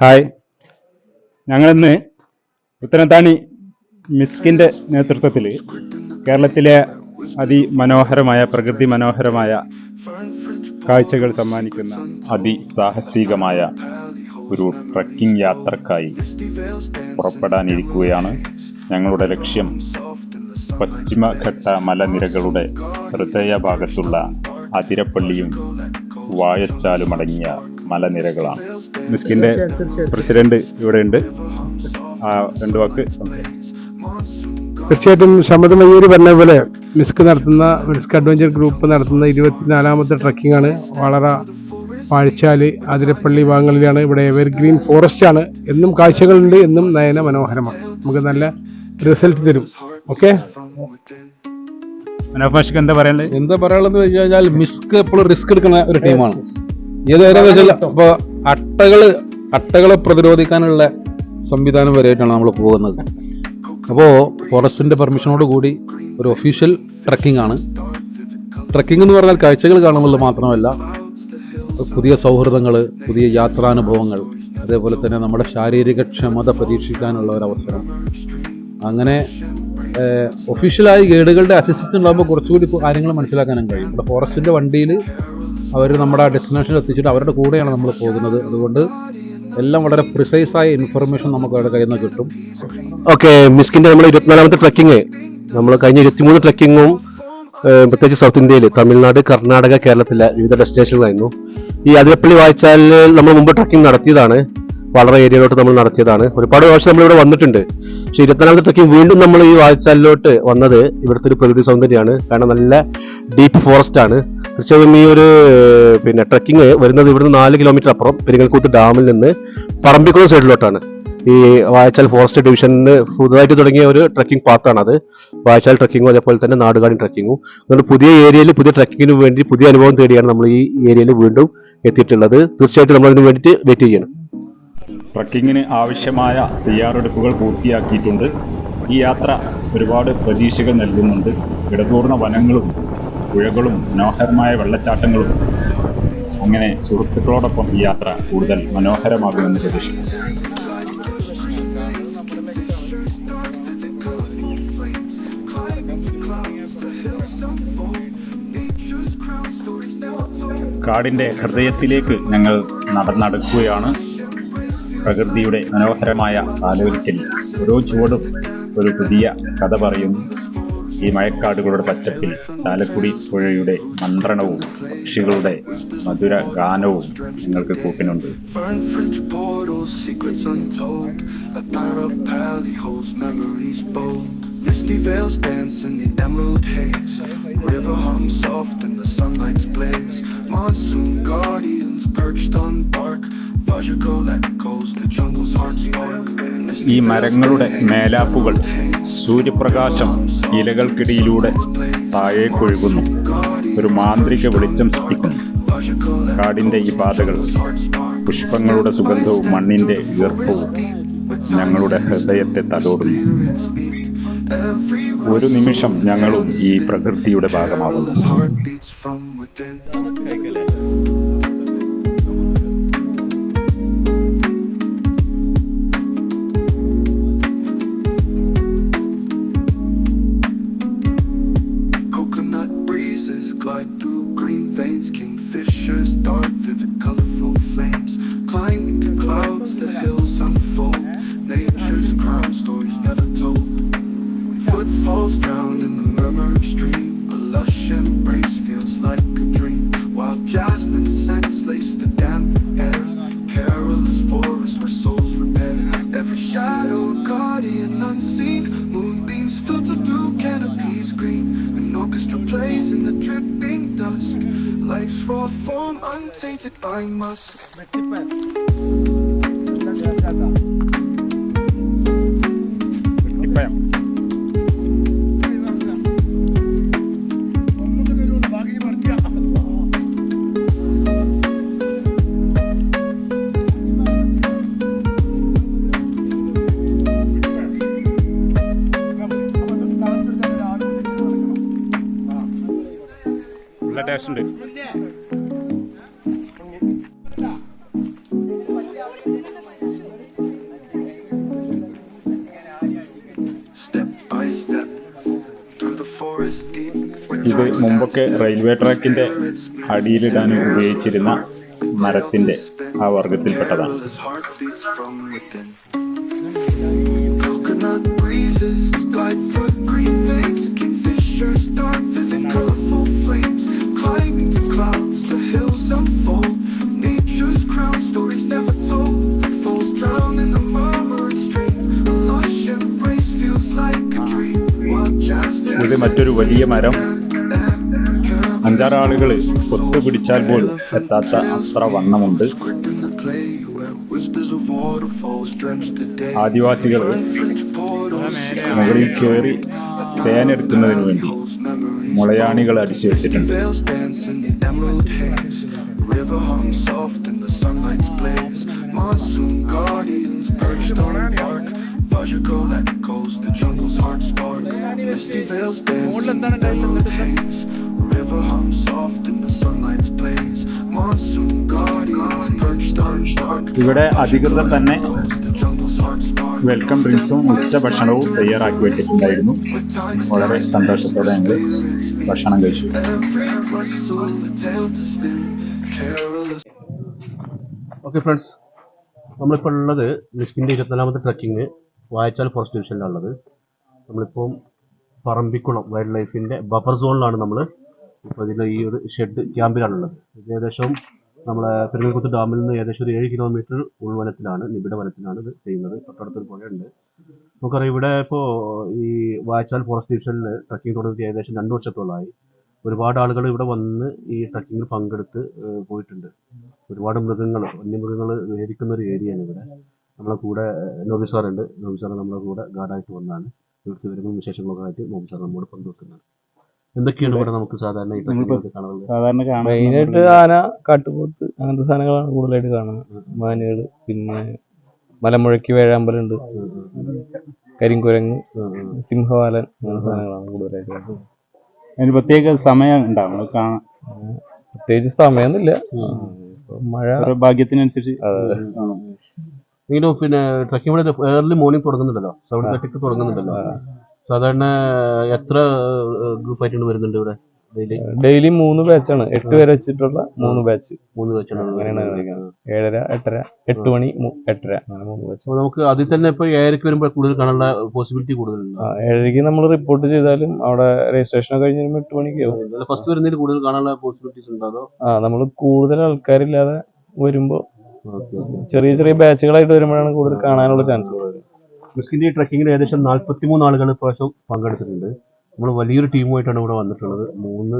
Hi. ഞങ്ങളിന്ന് ഉത്തരത്താണി മിസ്കിന്റെ നേതൃത്വത്തിൽ കേരളത്തിലെ അതിമനോഹരമായ പ്രകൃതി മനോഹരമായ കാഴ്ചകൾ സമ്മാനിക്കുന്ന അതിസാഹസികമായ ഒരു ട്രക്കിംഗ് യാത്രക്കായി പുറപ്പെടാനിരിക്കുകയാണ്. ഞങ്ങളുടെ ലക്ഷ്യം പശ്ചിമഘട്ട മലനിരകളുടെ ഹൃദയഭാഗത്തുള്ള അതിരപ്പള്ളിയും വായച്ചാലും അടങ്ങിയ മലനിരകളാണ്. മിസ്കിന്റെ പ്രസിഡന്റ് ഇവിടെ ഉണ്ട് ആ രണ്ട് വാക്ക് തീർച്ചയായിട്ടും ശമത് മയ്യൂര് പറഞ്ഞ പോലെ മിസ്ക് നടത്തുന്ന മിസ്ക് അഡ്വഞ്ചർ ഗ്രൂപ്പ് നടത്തുന്ന ഇരുപത്തിനാലാമത്തെ ട്രക്കിംഗ് ആണ്. വളറ പാഴ്ചാൽ അതിരപ്പള്ളി ഭാഗങ്ങളിലാണ് ഇവിടെ എവർഗ്രീൻ ഫോറസ്റ്റ് ആണ്. എന്നും കാഴ്ചകളുണ്ട് എന്നും നയന മനോഹരമാണ്. നമുക്ക് നല്ല റിസൾട്ട് തരും. ഓക്കെ എന്താ പറയാനുള്ളത്? എന്താ പറയാനുള്ളത് വെച്ച് കഴിഞ്ഞാൽ മിസ്ക് എപ്പോഴും റിസ്ക് എടുക്കുന്ന ഒരു ടീമാണ് ഏത് വരെ അപ്പൊ അട്ടകൾ അട്ടകളെ പ്രതിരോധിക്കാനുള്ള സംവിധാനം വരെയായിട്ടാണ് നമ്മൾ പോകുന്നത്. അപ്പോൾ ഫോറസ്റ്റിന്റെ പെർമിഷനോട് കൂടി ഒരു ഒഫീഷ്യൽ ട്രക്കിംഗ് ആണ്. ട്രക്കിംഗ് എന്ന് പറഞ്ഞാൽ കാഴ്ചകൾ കാണുന്നത് മാത്രമല്ല പുതിയ സൗഹൃദങ്ങൾ പുതിയ യാത്രാനുഭവങ്ങൾ അതേപോലെ തന്നെ നമ്മുടെ ശാരീരിക ക്ഷമത പരീക്ഷിക്കാനുള്ള ഒരു അവസരം അങ്ങനെ ഒഫീഷ്യലായി ഗൈഡുകളുടെ അസിസ്റ്റൻസ് ഉണ്ടാകുമ്പോൾ കുറച്ചുകൂടി കാര്യങ്ങൾ മനസ്സിലാക്കാനും കഴിയും. ഇവിടെ ഫോറസ്റ്റിന്റെ വണ്ടിയിൽ അവർ നമ്മുടെ ഡെസ്റ്റിനേഷനിൽ എത്തിച്ചിട്ട് അവരുടെ കൂടെയാണ് നമ്മൾ പോകുന്നത്. അതുകൊണ്ട് എല്ലാം വളരെ പ്രിസൈസ് ആയ ഇൻഫർമേഷൻ നമുക്ക് അവരുടെ കയ്യിൽ നിന്ന് കിട്ടും. ഓക്കെ മിസ്കിന്റെ നമ്മൾ ഇരുപത്തിനാലാമത്തെ ട്രക്കിങ് നമ്മൾ കഴിഞ്ഞ ഇരുപത്തിമൂന്ന് ട്രക്കിങ്ങും പ്രത്യേകിച്ച് സൗത്ത് ഇന്ത്യയിൽ തമിഴ്നാട് കർണാടക കേരളത്തിലെ വിവിധ ഡെസ്റ്റിനേഷനുകളായിരുന്നു ഈ അതിരപ്പള്ളി വായിച്ചാൽ നമ്മൾ മുമ്പ് ട്രക്കിംഗ് നടത്തിയതാണ്. വളരെ ഏരിയയിലോട്ട് നമ്മൾ നടത്തിയതാണ്. ഒരുപാട് പ്രാവശ്യം നമ്മൾ ഇവിടെ വന്നിട്ടുണ്ട്. പക്ഷെ ഇരുപത്തിനാലാമത്തെ ട്രക്കിംഗ് വീണ്ടും നമ്മൾ ഈ വായിച്ചാലിലോട്ട് വന്നത് ഇവിടുത്തെ ഒരു പ്രകൃതി സൗന്ദര്യമാണ്. കാരണം നല്ല ഡീപ്പ് ഫോറസ്റ്റ് ആണ്. തീർച്ചയായും ഈ ഒരു പിന്നെ ട്രക്കിംഗ് വരുന്നത് ഇവിടുന്ന് നാല് കിലോമീറ്റർ അപ്പുറം പെരിങ്ങൽക്കൂത്ത് ഡാമിൽ നിന്ന് പറമ്പിക്കുളം സൈഡിലോട്ടാണ് ഈ വായച്ചാൽ ഫോറസ്റ്റ് ഡിവിഷനിൽ പുതുതായിട്ട് തുടങ്ങിയ ഒരു ട്രക്കിംഗ് പാത്താണ് അത്. വായച്ചാൽ ട്രക്കിങ്ങും അതേപോലെ തന്നെ നാടുകാണി ട്രക്കിങ്ങും അതുകൊണ്ട് പുതിയ ഏരിയയിൽ പുതിയ ട്രക്കിങ്ങിന് വേണ്ടി പുതിയ അനുഭവം തേടിയാണ് നമ്മൾ ഈ ഏരിയയിൽ വീണ്ടും എത്തിയിട്ടുള്ളത്. തീർച്ചയായിട്ടും നമ്മൾ അതിന് വേണ്ടിയിട്ട് വെയിറ്റ് ചെയ്യണം. ട്രക്കിങ്ങിന് ആവശ്യമായ തയ്യാറെടുപ്പുകൾ പൂർത്തിയാക്കിയിട്ടുണ്ട്. ഈ യാത്ര ഒരുപാട് പ്രതീക്ഷകൾ നൽകുന്നുണ്ട്. ഇടതൂർന്ന വനങ്ങളും പുഴകളും മനോഹരമായ വെള്ളച്ചാട്ടങ്ങളും അങ്ങനെ സുഹൃത്തുക്കളോടൊപ്പം ഈ യാത്ര കൂടുതൽ മനോഹരമാകുമെന്ന് പ്രതീക്ഷിക്കുന്നു. കാടിന്റെ ഹൃദയത്തിലേക്ക് ഞങ്ങൾ നടന്നടക്കുകയാണ്. പ്രകൃതിയുടെ മനോഹരമായ ആലോചിക്കൽ ഓരോ ചുവടും ഒരു പുതിയ കഥ പറയുന്നു. ഈ മയക്കാടുകളുടെ പച്ചപ്പിൽ ചാലക്കുടി പുഴയുടെ മന്ത്രണവും പക്ഷികളുടെ മധുര ഗാനവും നിങ്ങൾക്ക് കൂട്ടിനുണ്ട്. Misty veils dance in the emerald haze. River hums soft in the sunlight's blaze. Monsoon guardians perched on bark. Logical echoes, the jungle's heart spark. ഈ മരങ്ങളുടെ മേലാപ്പുകൾ സൂര്യപ്രകാശം ഇലകൾക്കിടയിലൂടെ താഴേക്കൊഴുകുന്നു ഒരു മാന്ത്രിക വെളിച്ചം സൃഷ്ടിക്കുന്നു. കാടിന്റെ ഈ പാതകൾ പുഷ്പങ്ങളുടെ സുഗന്ധവും മണ്ണിന്റെ ഈർപ്പവും ഞങ്ങളുടെ ഹൃദയത്തെ തലോടുന്നു. ഒരു നിമിഷം ഞങ്ങളും ഈ പ്രകൃതിയുടെ ഭാഗമാകുന്നു. Dart vivid, colorful flames. Climbing the clouds, the hills unfold. ഉണ്ട് ഇത് മുമ്പൊക്കെ റെയിൽവേ ട്രാക്കിന്റെ അടിയിലിടാൻ ഉപയോഗിച്ചിരുന്ന മരത്തിന്റെ ആ വർഗത്തിൽപ്പെട്ടതാണ് through വലിയ മരം. അഞ്ചാറാളുകൾ പിടിച്ചാൽ പോലും എത്താത്ത അത്ര വണ്ണമുണ്ട്. ആദിവാസികൾ മുകളിൽ കയറി തേനെടുക്കുന്നതിന് വേണ്ടി മുളയാണികൾ അടിച്ചു വെച്ചിട്ടുണ്ട്. River hung soft in the ഇവിടെ അധികൃതർ തന്നെ വെൽക്കം ഡ്രിങ്ക്സും ഉച്ചഭക്ഷണവും തയ്യാറാക്കി വെച്ചിട്ടുണ്ടായിരുന്നു വളരെ സന്തോഷത്തോടെ ഞങ്ങൾ ഭക്ഷണം കഴിച്ചു. ഓക്കെ ഫ്രണ്ട്സ് നമ്മളിപ്പോൾ ഉള്ളത് മിസ്കിന്റെ ഇരുപത്തിനാലാമത്തെ ട്രക്കിങ് വായച്ചാൽ ഫോറസ്റ്റ് ഡിവിഷനിലാണുള്ളത് നമ്മളിപ്പം പറമ്പിക്കുളം വൈൽഡ് ലൈഫിന്റെ ബഫർ സോണിലാണ് നമ്മൾ ഇപ്പോൾ ഇതിൽ ഈ ഒരു ഷെഡ് ക്യാമ്പിലാണുള്ളത് ഇത് ഏകദേശം നമ്മളെ പെരുങ്ങൽക്കുത്ത് ഡാമിൽ നിന്ന് ഏകദേശം ഒരു ഏഴ് കിലോമീറ്റർ ഉൾവനത്തിലാണ് നിബിഡ വനത്തിലാണ് ഇത് ചെയ്യുന്നത്. തൊട്ടടുത്തൊരു പുഴയുണ്ട്. നമുക്കറിയാം ഇവിടെ ഇപ്പോൾ ഈ വായച്ചാൽ ഫോറസ്റ്റ് ഡിവിഷനിൽ ട്രക്കിംഗ് തുടങ്ങിയിട്ട് ഏകദേശം രണ്ട് വർഷത്തോളമായി. ഒരുപാട് ആളുകൾ ഇവിടെ വന്ന് ഈ ട്രക്കിങ്ങിൽ പങ്കെടുത്ത് പോയിട്ടുണ്ട്. ഒരുപാട് മൃഗങ്ങൾ വന്യമൃഗങ്ങൾ വേദിക്കുന്ന ഒരു ഏരിയയാണ് ഇവിടെ. നമ്മളെ കൂടെ നോബി സാറുണ്ട്. നോബി സാറ് നമ്മളെ കൂടെ ഗാർഡായിട്ട് വന്നതാണ് ഇവിടുത്തെ വരുമ്പോൾ വിശേഷങ്ങളൊക്കെ ആയിട്ട് നോബി സാർ നമ്മോട് പങ്കുവെക്കുന്നത് എന്തൊക്കെയാണ് ഇവിടെ നമുക്ക് സാധാരണ കാണുന്നത്? സാധാരണ കാണാൻ മെയിനായിട്ട് ആന കാട്ടുപോത്ത് അങ്ങനത്തെ സാധനങ്ങളാണ് കൂടുതലായിട്ട് കാണുന്നത്. മാനുകൾ പിന്നെ മലമുഴക്കി വേഴാമ്പലുണ്ട്. കരിങ്കുരങ്ങ് സിംഹവാലൻ അങ്ങനത്തെ സാധനങ്ങളാണ് കൂടുതലായിട്ട് കാണുന്നത്. അതിന് പ്രത്യേക സമയം ഉണ്ടാവും. കാണാൻ. പ്രത്യേകിച്ച് സമയമൊന്നുമില്ല. മഴ ഭാഗ്യത്തിനനുസരിച്ച് എങ്കിലും പിന്നെ ട്രക്കിംഗ് ഇവിടെ ഏർലി മോർണിംഗ് തുടങ്ങുന്നുണ്ടല്ലോ. സെവൻ തേർട്ടിക്ക് തുടങ്ങുന്നുണ്ടല്ലോ. സാധാരണ എത്ര ഗ്രൂപ്പ് ഗ്രൂപ്പായിട്ടാണ് വരുന്നുണ്ട് ഇവിടെ ഡെയിലി മൂന്ന് ബാച്ചാണ് എട്ട് പേരെ വെച്ചിട്ടുള്ള മൂന്ന് ബാച്ച് മൂന്ന് ബാച്ചാണ് ഏഴര എട്ടര എട്ട് മണി എട്ടര. അങ്ങനെ മൂന്ന് ബാച്ച് നമുക്ക് അതിൽ തന്നെ ഇപ്പൊ ഏഴരയ്ക്ക് വരുമ്പോൾ കൂടുതൽ കാണാനുള്ള പോസിബിലിറ്റി കൂടുതലുണ്ട്? ഏഴരക്ക് നമ്മൾ റിപ്പോർട്ട് ചെയ്താലും അവിടെ രജിസ്ട്രേഷൻ കഴിഞ്ഞ് വരുമ്പോൾ എട്ട് മണിക്ക് ആവും. ഫസ്റ്റ് വരുന്നതിൽ കൂടുതൽ കാണാനുള്ള പോസിബിലിറ്റീസ് ഉണ്ടോ ആ നമ്മൾ കൂടുതൽ ആൾക്കാരില്ലാതെ വരുമ്പോൾ ചെറിയ ചെറിയ ബാച്ചുകളായിട്ട് വരുമ്പോഴാണ് കൂടുതൽ കാണാനുള്ള ചാൻസ് ഉള്ളത്. മിസ്കിന്റെ ഈ ട്രക്കിങ്ങിൽ ഏകദേശം നാൽപ്പത്തിമൂന്ന് ആളുകൾ ഇപ്രാവശ്യം പങ്കെടുത്തിട്ടുണ്ട്. നമ്മൾ വലിയൊരു ടീമുമായിട്ടാണ് ഇവിടെ വന്നിട്ടുള്ളത്. മൂന്ന്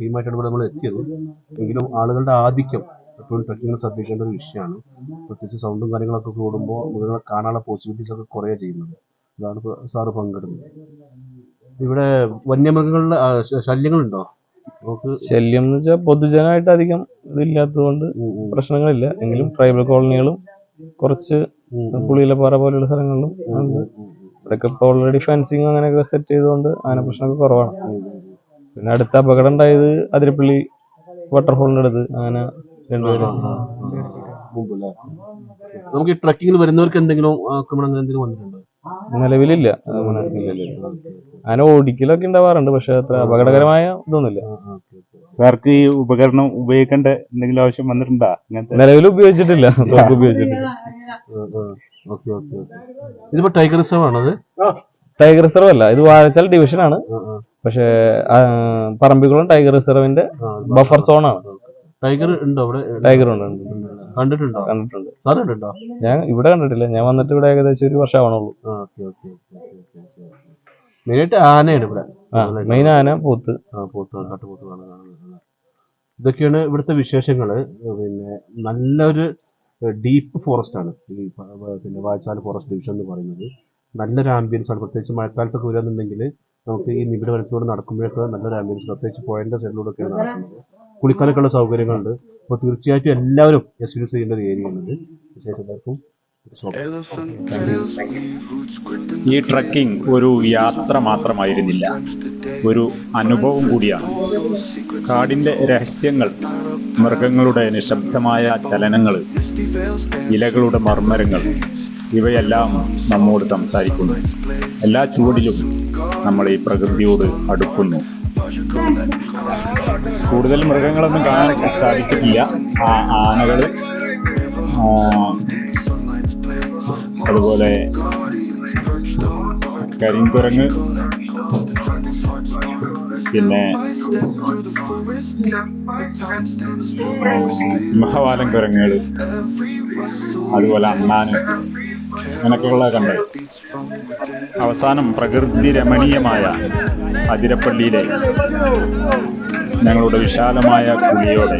ടീമായിട്ടാണ് ഇവിടെ നമ്മൾ എത്തിയത്. എങ്കിലും ആളുകളുടെ ആധിക്യം എപ്പോഴും ട്രക്കിങ്ങിൽ ശ്രദ്ധിക്കേണ്ട ഒരു വിഷയമാണ്. പ്രത്യേകിച്ച് സൗണ്ടും കാര്യങ്ങളൊക്കെ കൂടുമ്പോൾ മൃഗങ്ങളെ കാണാനുള്ള പോസിബിലിറ്റീസ് ഒക്കെ കുറേ ചെയ്യുന്നത്. ഇതാണ് സാറ് പങ്കെടുക്കുന്നത് ഇവിടെ വന്യമൃഗങ്ങളുടെ ശല്യങ്ങളുണ്ടോ? നമുക്ക് ശല്യം എന്ന് വെച്ചാൽ പൊതുജനമായിട്ട് അധികം ഇതില്ലാത്തതുകൊണ്ട് പ്രശ്നങ്ങളില്ല. എങ്കിലും ട്രൈബൽ കോളനികളും കുറച്ച് പുളിയിലപ്പാറ പോലെയുള്ള സ്ഥലങ്ങളിലും ഉണ്ട്. ഇപ്പോൾ ഓൾറെഡി ഫെൻസിങ് അങ്ങനെയൊക്കെ സെറ്റ് ചെയ്തുകൊണ്ട് അങ്ങനെ പ്രശ്നമൊക്കെ കുറവാണ്. പിന്നെ അടുത്ത അപകടം ഉണ്ടായത് അതിരപ്പള്ളി വാട്ടർഫോളിന്റെ അടുത്ത് അങ്ങനെ രണ്ടുപേരും. നമുക്ക് ഈ ട്രക്കിങ്ങിൽ വരുന്നവർക്ക് എന്തെങ്കിലും ആക്രമണം എന്തെങ്കിലും വന്നിട്ടുണ്ടോ? നിലവിലില്ല. അങ്ങനെ ഓടിക്കലൊക്കെ ഉണ്ടാവാറുണ്ട് പക്ഷെ അത്ര അപകടകരമായ ഇതൊന്നുമില്ല. സാർക്ക് ഈ ഉപകരണം ഉപയോഗിക്കേണ്ട എന്തെങ്കിലും ആവശ്യം വന്നിട്ടുണ്ടാ? നിലവിൽ ഉപയോഗിച്ചിട്ടില്ല. ഉപയോഗിച്ചിട്ടില്ല. ഓക്കെ ഓക്കെ ഇതിപ്പോ ടൈഗർ റിസർവ് ആണത് ടൈഗർ റിസർവ് അല്ല. ഇത് വാഴച്ചാൽ ഡിവിഷൻ ആണ്. പക്ഷേ ആ, പറമ്പിക്കുളം ടൈഗർ റിസർവിന്റെ ബഫർ സോൺ ആണ്. ടൈഗർ ഉണ്ടോ അവിടെ? ടൈഗർ ഉണ്ട്. കണ്ടിട്ടുണ്ടോ? കണ്ടിട്ടുണ്ട്. സാർ കണ്ടിട്ടുണ്ടോ ഞാൻ ഇവിടെ കണ്ടിട്ടില്ല. ഞാൻ വന്നിട്ട് ഇവിടെ ഏകദേശം ഒരു വർഷം ആവണുള്ളൂ മെയിനായിട്ട് ആനയാണ് ഇവിടെ. മെയിൻ ആന പോത്ത്. പോത്ത് കാട്ടുപോത്ത് കാണുന്നത്. ഇതൊക്കെയാണ് ഇവിടുത്തെ വിശേഷങ്ങൾ പിന്നെ നല്ലൊരു ഡീപ്പ് ഫോറസ്റ്റ് ആണ്. ഈ പിന്നെ വായച്ചാൽ ഫോറസ്റ്റ് ഡിവിഷൻ എന്ന് പറയുന്നത്. നല്ലൊരു ആംബിയൻസ് ആണ്. പ്രത്യേകിച്ച് മഴക്കാലത്തൊക്കെ വരാന്നുണ്ടെങ്കിൽ നമുക്ക് ഈ നിബിഡ വനത്തിലൂടെ നടക്കുമ്പോഴൊക്കെ നല്ലൊരു ആംബിയൻസ് പ്രത്യേകിച്ച് പോയിന്റ് സൈഡിലൂടെ ഒക്കെയാണ് നടക്കുന്നത്. കുളിക്കാനൊക്കെ ഉള്ള സൗകര്യങ്ങളുണ്ട്. അപ്പോൾ തീർച്ചയായിട്ടും എല്ലാവരും എക്സ്പീരിയൻസ് ചെയ്യേണ്ട ഒരു ഏരിയ ഉണ്ട് തീർച്ചയായിട്ടും ഈ ട്രക്കിംഗ് ഒരു യാത്ര മാത്രമായിരുന്നില്ല. ഒരു അനുഭവം കൂടിയാണ്. കാടിന്റെ രഹസ്യങ്ങൾ മൃഗങ്ങളുടെ നിശബ്ദമായ ചലനങ്ങൾ ഇലകളുടെ മർമ്മരങ്ങൾ ഇവയെല്ലാം നമ്മോട് സംസാരിക്കുന്നു. എല്ലാ ചുവടിലും നമ്മൾ ഈ പ്രകൃതിയോട് അടുക്കുന്നു. കൂടുതൽ മൃഗങ്ങളൊന്നും കാണാൻ സാധിക്കില്ല ആ ആനകൾ അതുപോലെ കരിങ്കുരങ്ങ് പിന്നെ സിംഹവാലം കുരങ്ങുകൾ അതുപോലെ അമ്മാന് അങ്ങനെയൊക്കെയുള്ള കണ്ടത് അവസാനം പ്രകൃതി രമണീയമായ അതിരപ്പള്ളിയിലെ ഞങ്ങളുടെ വിശാലമായ കുളിയോടെ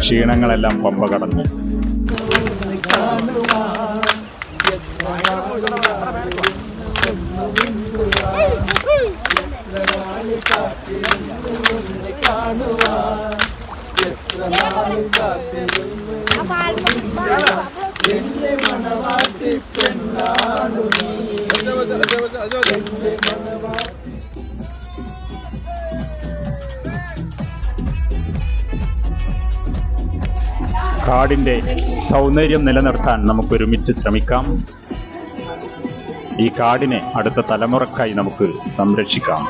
ക്ഷീണങ്ങളെല്ലാം പമ്പ കടന്നു. കാടിന്റെ സൗന്ദര്യം നിലനിർത്താൻ നമുക്ക് ഒരുമിച്ച് ശ്രമിക്കാം. ഈ കാടിനെ അടുത്ത തലമുറക്കായി നമുക്ക് സംരക്ഷിക്കാം.